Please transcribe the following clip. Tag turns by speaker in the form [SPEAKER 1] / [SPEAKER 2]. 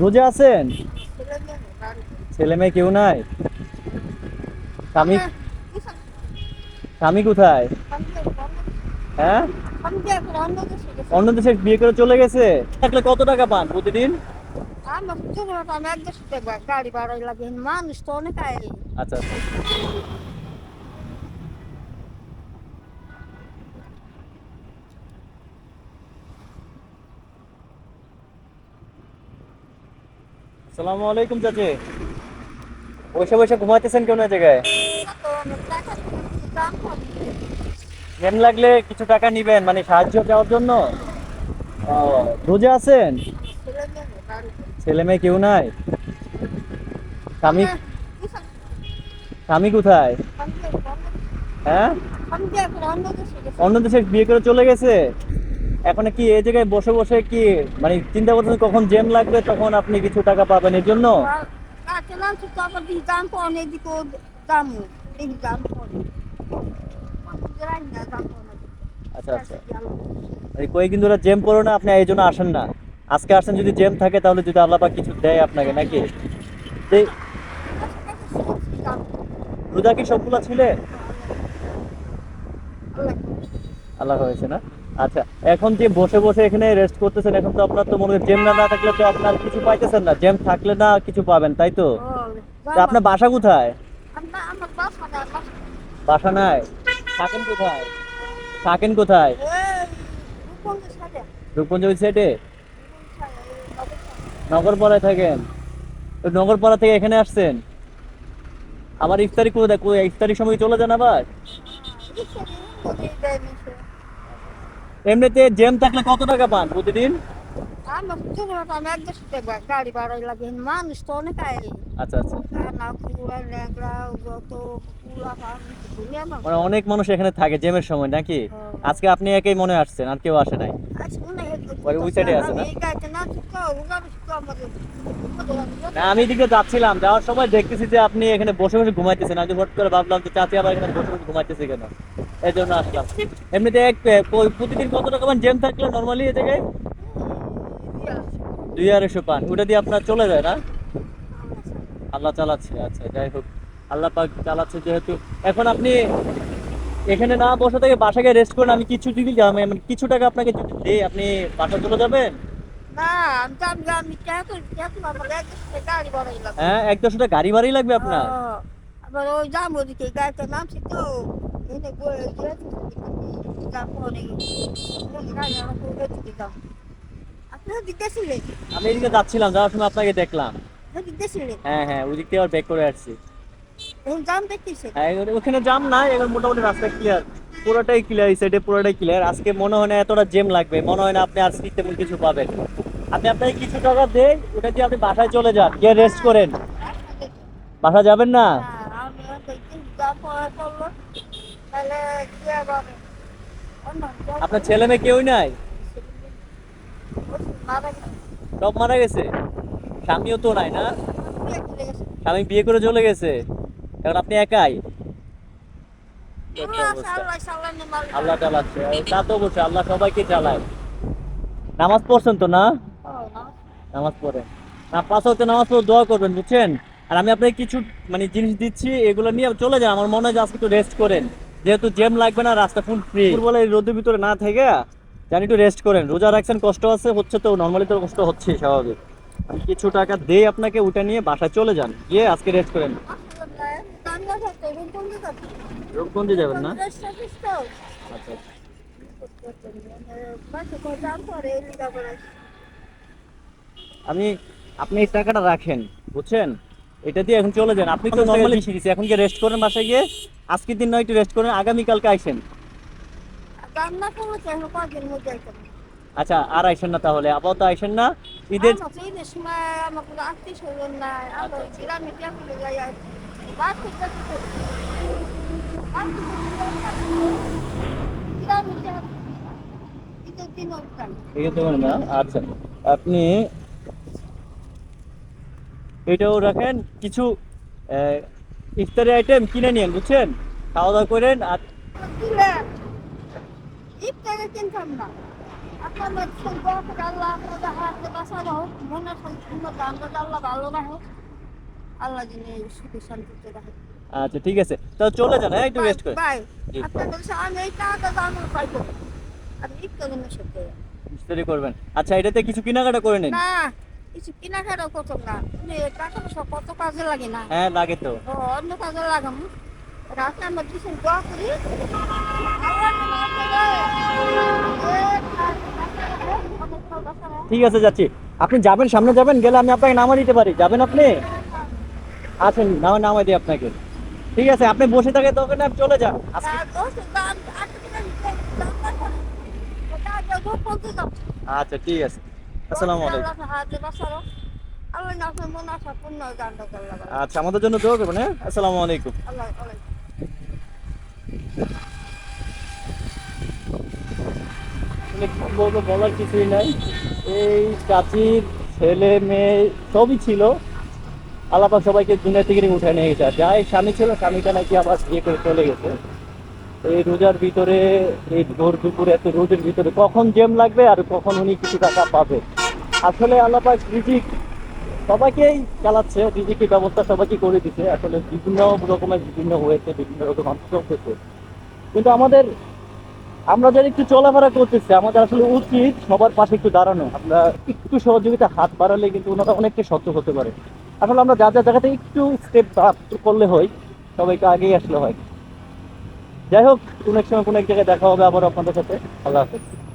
[SPEAKER 1] রোজা আছেন? ছেলে মেয়ে কেউ নাই? স্বামী? স্বামী কোথায়? হ্যাঁ? অন্য দেশে বিয়ে করে চলে গেছে? থাকলে কত টাকা পান প্রতিদিন? আচ্ছা। আচ্ছা আসসালামু আলাইকুম চাচি। বসে বসে ঘুমাইতেছেন কেউ জায়গায়? জ্ঞান লাগলে কিছু টাকা নিবেন মানে সাহায্য চাওয়ার জন্য? রোজা আছেন? ছেলে মেয়ে কেউ নাই? স্বামী? স্বামী কোথায়? হ্যাঁ? অন্য দেশে বিয়ে করে চলে গেছে? এখন কি এই জায়গায় বসে বসে কি মানে চিন্তা করতেছেন কখন জেম লাগবে তখন আপনি কিছু টাকা পাবেন এর জন্য? আচ্ছা আচ্ছা। এই কয়েকদিন ধরে জেম পড়ো না আপনি এই জন্য আসেন না। আজকে আসেন যদি জেম থাকে তাহলে যদি আল্লাহ পাক কিছু দেয় আপনাকে নাকি? রোজা কি সবগুলা ছিলেন আল্লাহ হয়েছে না? আচ্ছা এখন যে বসে বসে এখানে রেস্ট করতেছেন এখন তো আপনার তো মনে হয় জেম না থাকলে তো আপনার কিছু পাইতেছেন না। জেম থাকলে না কিছু পাবেন তাই তো? তা আপনার বাসা কোথায়?
[SPEAKER 2] বাসা
[SPEAKER 1] নাই থাকেন কোথায়? থাকেন কোথায়? রূপগঞ্জ ওই সাইডে। নগরপাড়ায় থাকেন? তো নগরপাড়া থেকে এখানে আসছেন? আবার ইফতারি করে দেখো ইফতারির সময় চলে যান আবার? এমনিতে জ্যাম থাকলে কত টাকা পান প্রতিদিন?
[SPEAKER 2] গাড়ি ভাড়া লাগে মানুষ তো অনেক আয়
[SPEAKER 1] আচ্ছা আচ্ছা। মানে অনেক মানুষ এখানে থাকে জ্যামের সময় নাকি? আজকে আপনি একাই মনে আসছেন আর কেউ আসে নাই? ওই এ আছে না? আমি এদিকে যাচ্ছিলাম, যাওয়ার সময় দেখতেছি যে আপনি এখানে বসে বসে ঘুমাইতেছেন। আমি হট করে ভাবলাম যে চাচি আবার এখানে বসে বসে ঘুমাইতেছে কেন? এই জন্য আসলাম। এমনিতে এক প্রতিদিন কত টাকা জ্যাম থাকলে নর্মালি এই জায়গায়? দুই আড়াইশো পান। ওটা দিয়ে আপনার চলে যায় না? আল্লাহ চালাচ্ছে। আচ্ছা যাই হোক। আল্লাহ পাক চালাচ্ছে যেহেতু। এখন আপনি এখানে না বসে থেকে বাসাকে রেস্ট করেন। আমি কিছু যদি, আমি কিছু টাকা আপনাকে দিই, আপনি বাসা চলে যাবেন? হ্যাঁ এক দেড়শো গাড়ি ভাড়াই লাগবে আপনার?
[SPEAKER 2] আবার ওই যাম ওদিকে গাড়িতে নামছি তো
[SPEAKER 1] আমি এদিকে যাচ্ছিলাম যাওয়ার সময় আপনাকে দেখলাম। হ্যাঁ হ্যাঁ ওদিক থেকে আবার ব্যাক করে আসছি।
[SPEAKER 2] এখন
[SPEAKER 1] হ্যাঁ, ওখানে জাম না এবার মোটামুটি রাস্তা ক্লিয়ার পুরোটাই ক্লিয়ার এই সাইডে পুরোটাই ক্লিয়ার আজকে মনে হয় না এতটা জেম লাগবে। মনে হয় না আপনি আজকে তেমন কিছু পাবেন। আপনি আপনাকে কিছু টাকা দেন ওটা দিয়ে আপনি বাসায় চলে যান। গিয়ে রেস্ট করেন। বাসা যাবেন না? আপনার ছেলে মেয়ে কেউই নাই? সব মারা গেছে? স্বামীও তো নাই না? স্বামী বিয়ে করে চলে গেছে? কারণ আপনি একাই?
[SPEAKER 2] আল্লাহ
[SPEAKER 1] চালাচ্ছে। তা তো অবশ্যই আল্লাহ সবাইকে চালায়। নামাজ পড়ছেন তো না? নামাজ পড়েন। না পাঁচ হতে নামাজ পড়ে দোয়া করবেন বুঝছেন? আর আমি আপনাকে কিছু মানে জিনিস দিচ্ছি এগুলো নিয়ে চলে যান। আমার মনে হয় যে আজকে একটু রেস্ট করেন। যেহেতু জ্যাম লাগবে না রাস্তা ফুল ফ্রি বলে এই রোদের ভিতরে না থেকে জানি একটু রেস্ট করেন। রোজা রাখছেন কষ্ট আছে হচ্ছে তো নর্মালি তো কষ্ট হচ্ছে স্বাভাবিক। আমি কিছু টাকা দেই আপনাকে ওটা নিয়ে বাসায় চলে যান। গিয়ে আজকে রেস্ট করেন। রূপগঞ্জে যাবেন না? আচ্ছা আমি আপনি এই টাকাটা রাখেন বুঝছেন? এটা দিয়ে এখন চলে যান। আপনি তো নর্মালি শিখেছি এখন গিয়ে রেস্ট করেন বাসায় গিয়ে। আজকের দিন নয় একটু রেস্ট করেন আগামীকালকে আইসেন। আচ্ছা আর আইসেন না তাহলে আপাতত আইসেন না। ঈদের আছে। মানে না আচ্ছা। আপনি এটাও রাখেন কিছু ইফতারি আইটেম কিনে নিন বুঝছেন? খাওয়া দাওয়া করেন আর
[SPEAKER 2] আপনার মেডিসিন দোয়া করে আল্লাহ আপনাদের হাতে বাঁচানো হোক মনে সম্পূর্ণ আমরা আল্লাহ ভালো রাখো আল্লাহ যিনি সুখী শান্তিতে রাখে।
[SPEAKER 1] আচ্ছা ঠিক আছে। তো চলে যান হ্যাঁ একটু রেস্ট করে
[SPEAKER 2] বাই। আপনাদের আমি এই টাকাটা দাম পাইবো। আমি একটু দিনের সাথে
[SPEAKER 1] ইস্তারি করবেন। আচ্ছা এটাতে কিছু কেনাকাটা করে নিন।
[SPEAKER 2] না। কিছু কেনাকাটা না। এই সব কত কাজে লাগে না।
[SPEAKER 1] হ্যাঁ লাগে তো।
[SPEAKER 2] অন্য কাজে লাগাম। রাতে আমরা কিছু দোয়া করি।
[SPEAKER 1] ঠিক আছে যাচ্ছি। আপনি যাবেন সামনে যাবেন গেলে আমি আপনাকে নামা দিতে পারি। যাবেন আপনি? আছেন নামা নামাই দিই আপনাকে। ঠিক আছে আপনি বসে থাকে তো ওখানে আপনি চলে যান। আচ্ছা ঠিক আছে। আসসালামু আলাইকুম। আচ্ছা আমাদের জন্য দোয়া করবেন হ্যাঁ? আসসালামু আলাইকুম। বলব বলার কিছুই নাই। এই চাচির ছেলে মেয়ে সবই ছিল। আলাপা সবাইকে দুনিয়া থেকে উঠে নিয়ে গেছে। আর যাই স্বামী ছিল স্বামীটা নাকি আবার বিয়ে করে চলে গেছে। এই রোজার ভিতরে, এই ভোর দুপুর এত রোদের ভিতরে কখন জেম লাগবে আর কখন উনি কিছু টাকা পাবে? আসলে আল্লাপাক রিজিক সবাইকেই চালাচ্ছে, রিজিকের ব্যবস্থা সবাইকে করে দিচ্ছে আসলে বিভিন্ন রকমের বিভিন্ন হয়েছে, বিভিন্ন রকম হয়েছে। কিন্তু আমাদের, আমরা যারা একটু চলাফেরা করতেছি, আমাদের আসলে উচিত সবার পাশে একটু দাঁড়ানো। আমরা একটু সহযোগিতা হাত বাড়ালে কিন্তু ওনারা অনেকটা শক্ত হতে পারে। আসলে আমরা যা যা জায়গাতে একটু স্টেপ করলে হয়, সবাইকে আগেই আসলে হয়। যাই হোক, কোনো এক সময় কোনো এক জায়গায় দেখা হবে আবার আপনাদের সাথে। আল্লাহ হাফেজ।